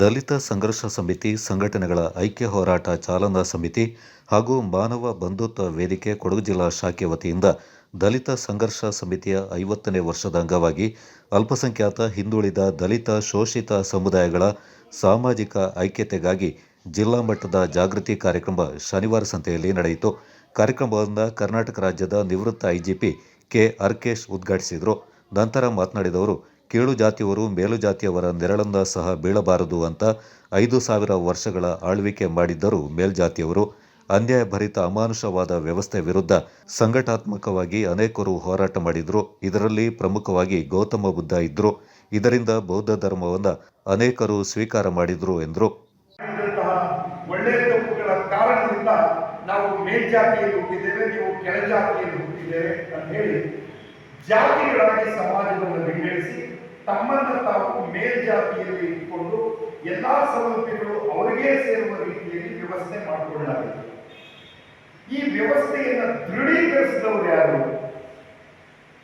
ದಲಿತ ಸಂಘರ್ಷ ಸಮಿತಿ, ಸಂಘಟನೆಗಳ ಐಕ್ಯ ಹೋರಾಟ ಚಾಲನಾ ಸಮಿತಿ ಹಾಗೂ ಮಾನವ ಬಂಧುತ್ವ ವೇದಿಕೆ ಕೊಡಗು ಜಿಲ್ಲಾ ಶಾಖೆ ವತಿಯಿಂದ ದಲಿತ ಸಂಘರ್ಷ ಸಮಿತಿಯ ಐವತ್ತನೇ ವರ್ಷದ ಅಂಗವಾಗಿ ಅಲ್ಪಸಂಖ್ಯಾತ, ಹಿಂದುಳಿದ ದಲಿತ, ಶೋಷಿತ ಸಮುದಾಯಗಳ ಸಾಮಾಜಿಕ ಐಕ್ಯತೆಗಾಗಿ ಜಿಲ್ಲಾ ಮಟ್ಟದ ಜಾಗೃತಿ ಕಾರ್ಯಕ್ರಮ ಶನಿವಾರ ಸಂತೆಯಲ್ಲಿ ನಡೆಯಿತು. ಕಾರ್ಯಕ್ರಮವನ್ನು ಕರ್ನಾಟಕ ರಾಜ್ಯದ ನಿವೃತ್ತ ಐಜಿಪಿ ಕೆ. ಅರ್ಕೇಶ್ ಉದ್ಘಾಟಿಸಿದರು. ನಂತರ ಮಾತನಾಡಿದವರು ಕೀಳು ಜಾತಿಯವರು ಮೇಲು ಜಾತಿಯವರ ನೆರಳನ್ನ ಸಹ ಬೀಳಬಾರದು ಅಂತ ಐದು ಸಾವಿರ ವರ್ಷಗಳ ಆಳ್ವಿಕೆ ಮಾಡಿದ್ದರು ಮೇಲ್ಜಾತಿಯವರು ಅನ್ಯಾಯಭರಿತ ಅಮಾನುಷವಾದ ವ್ಯವಸ್ಥೆ ವಿರುದ್ಧ ಸಂಘಟಾತ್ಮಕವಾಗಿ ಅನೇಕರು ಹೋರಾಟ ಮಾಡಿದ್ರು. ಇದರಲ್ಲಿ ಪ್ರಮುಖವಾಗಿ ಗೌತಮ ಬುದ್ಧ ಇದ್ರು. ಇದರಿಂದ ಬೌದ್ಧ ಧರ್ಮವನ್ನ ಅನೇಕರು ಸ್ವೀಕಾರ ಮಾಡಿದ್ರು ಎಂದರು. ಜಾತಿಗಳಾಗಿ ಸಮಾಜವನ್ನು ವಿಂಗಡಿಸಿ ತಮ್ಮನ್ನು ತಾವು ಮೇಲ್ಜಾತಿಯಲ್ಲಿ ಇಟ್ಟುಕೊಂಡು ಎಲ್ಲಾ ಸೌಲಭ್ಯಗಳು ಅವರಿಗೆ ಸೇರುವ ರೀತಿಯಲ್ಲಿ ವ್ಯವಸ್ಥೆ ಮಾಡಿಕೊಳ್ಳಲಾಗಿದೆ ಈ ವ್ಯವಸ್ಥೆಯನ್ನು ದೃಢೀಕರಿಸಿದವರು ಯಾರು?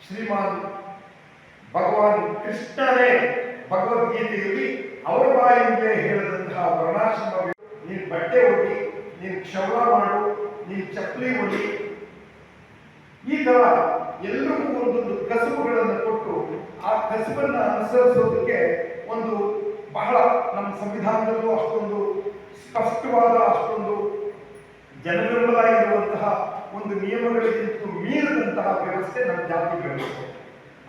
ಶ್ರೀಮಾನ್ ಭಗವಾನ್ ಕೃಷ್ಣನೇ ಭಗವದ್ಗೀತೆಯಲ್ಲಿ ಅವರ ಬಾಯಿಂದಲೇ ಹೇಳಿದಂತಹ ವರ್ಣಾಶ್ರಮ ನೀನ್ ಬಟ್ಟೆ ಒಡ್ಡಿ, ನೀನ್ ಕ್ಷೌರ ಮಾಡು, ನೀನ್ ಚಪ್ಪಲಿ ಒಡ್ಡಿ. ಈ ತರ ಎಲ್ಲರಿಗೂ ಒಂದೊಂದು ಕಸುಬುಗಳನ್ನು ಕೊಟ್ಟು ಆ ಕಸುಬನ್ನ ಅನುಸರಿಸೋದಕ್ಕೆ ಒಂದು ಬಹಳ ನಮ್ಮ ಸಂವಿಧಾನದಲ್ಲೂ ಅಷ್ಟೊಂದು ಸ್ಪಷ್ಟವಾದ, ಅಷ್ಟೊಂದು ಜನಬೆಂಬಲ ಇರುವಂತಹ ಒಂದು ನಿಯಮಗಳಿಗಿಂತ ಮೀರಿದಂತಹ ವ್ಯವಸ್ಥೆ ನಮ್ಮ ಜಾತಿ ವ್ಯವಸ್ಥೆ.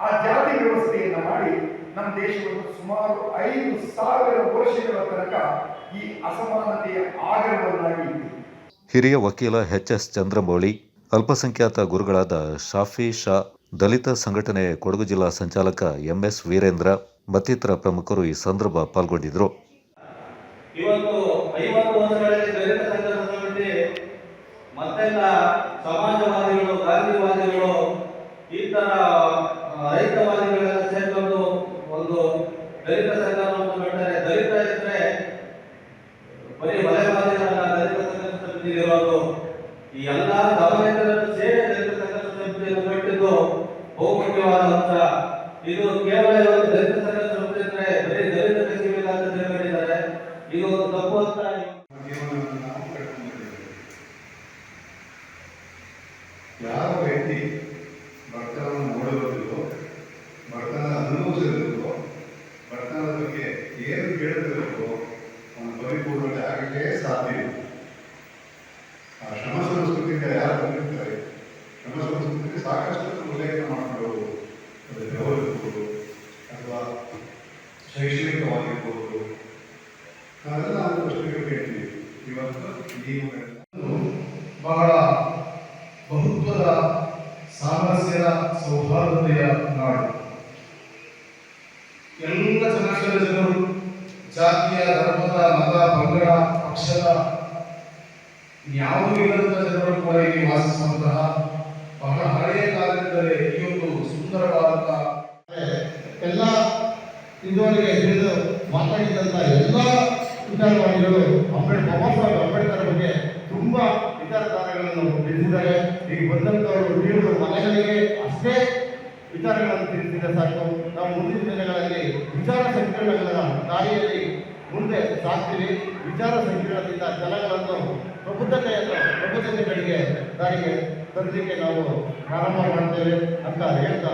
ಆ ಜಾತಿ ವ್ಯವಸ್ಥೆಯನ್ನು ಮಾಡಿ ನಮ್ಮ ದೇಶವನ್ನು ಸುಮಾರು ಐದು ಸಾವಿರ ವರ್ಷಗಳ ತನಕ ಈ ಅಸಮಾನತೆಯ ಆಗರವನ್ನಾಗಿ ಹಿರಿಯ ವಕೀಲ ಎಚ್ ಎಸ್ ಚಂದ್ರಮೌಳಿ ಅಲ್ಪಸಂಖ್ಯಾತ ಗುರುಗಳಾದ ಶಾಫಿ ಶಾ ದಲಿತ ಸಂಘಟನೆ ಕೊಡಗು ಜಿಲ್ಲಾ ಸಂಚಾಲಕ ಎಂಎಸ್ ವೀರೇಂದ್ರ ಮತ್ತಿತರ ಪ್ರಮುಖರು ಈ ಸಂದರ್ಭ ಪಾಲ್ಗೊಂಡಿದ್ದರು. ಈ ಎಲ್ಲ ಗಮನಿತರನ್ನು ಇದು ಕೇವಲ ಇವತ್ತು ದಲಿತ ಸಂಘರ್ಷ ಸಮಿತಿ ಅಂದ್ರೆ ಬರೀ ದಲಿತ ಕಸಿವಿಲ್ಲ ಅಂತ ತಿಳ್ಕೊಂಡಿದ್ದಾರೆ ಇದು ಒಂದು ತಪ್ಪು ಅಂತ ಜೀವನವನ್ನು ನಾವು ಕಟ್ಟಿಕೊಂಡಿದ್ದೇವೆ. ಯಾವ ವ್ಯಕ್ತಿ ಬೆವರಿರ್ಬೋದು ಅಥವಾ ಶೈಕ್ಷಣಿಕವಾಗಿರ್ಬೋದು ನಾವೆಲ್ಲ ಪ್ರಶ್ನೆಗಳು ಕೇಳ್ತೀವಿ ಇವತ್ತು ನೀವು ಬಹಳ ಬಹುತ್ವದ ಸಾಮರಸ್ಯದ ಸೌಹಾರ್ದತೆಯ ನಾಡು. ಎಲ್ಲ ಸಮಾಜದ ಜನರು, ಜಾತಿಯ, ಧರ್ಮದ, ಮತ ಪಂಗಡ ಪಕ್ಷದ ಯಾವುದೂ ಇಲ್ಲದ ಜನರು ಕೂಡ ಇಲ್ಲಿ ವಾಸಿಸುವಂತಹ ಬಹಳ ಹಳೆಯ ಕಾಲದಿಂದಲೇ ಈ ಒಂದು ಸುಂದರವಾದಂತಹ ಎಲ್ಲ ಇದುವರೆಗೆ ಹಿಡಿದು ಮಾತಾಡಿದಂತ ಎಲ್ಲ ವಿಚಾರವಾದಿಗಳು ಅಂಬೇಡ್, ಬಾಬಾ ಸಾಹೇಬ್ ಅಂಬೇಡ್ಕರ್ ಬಗ್ಗೆ ತುಂಬಾ ವಿಚಾರಧಾರೆಗಳನ್ನು ತಿಳಿಸಿದ್ದಾರೆ. ಈಗ ಬಂದಂತವರು ನೀಡುವ ಮನೆಗಳಿಗೆ ಅಷ್ಟೇ ವಿಚಾರಗಳನ್ನು ತಿಳಿಸಿದರೆ ಸಾಕು. ನಾವು ಮುಂದಿನ ದಿನಗಳಲ್ಲಿ ವಿಚಾರ ಸಂಕಿರಣಗಳ ದಾರಿಯಲ್ಲಿ ಮುಂದೆ ಸಾಕ್ತೀವಿ ವಿಚಾರ ಸಂಕಿರಣದಿಂದ ಜನಗಳನ್ನು ಪ್ರಬುದ್ಧತೆಯನ್ನು ಪ್ರಬುದ್ಧತೆಗಳಿಗೆ ದಾರಿಗೆ ತರಲಿಕ್ಕೆ ನಾವು ಪ್ರಾರಂಭ ಮಾಡ್ತೇವೆ ಅಂತ ಹೇಳ್ತಾ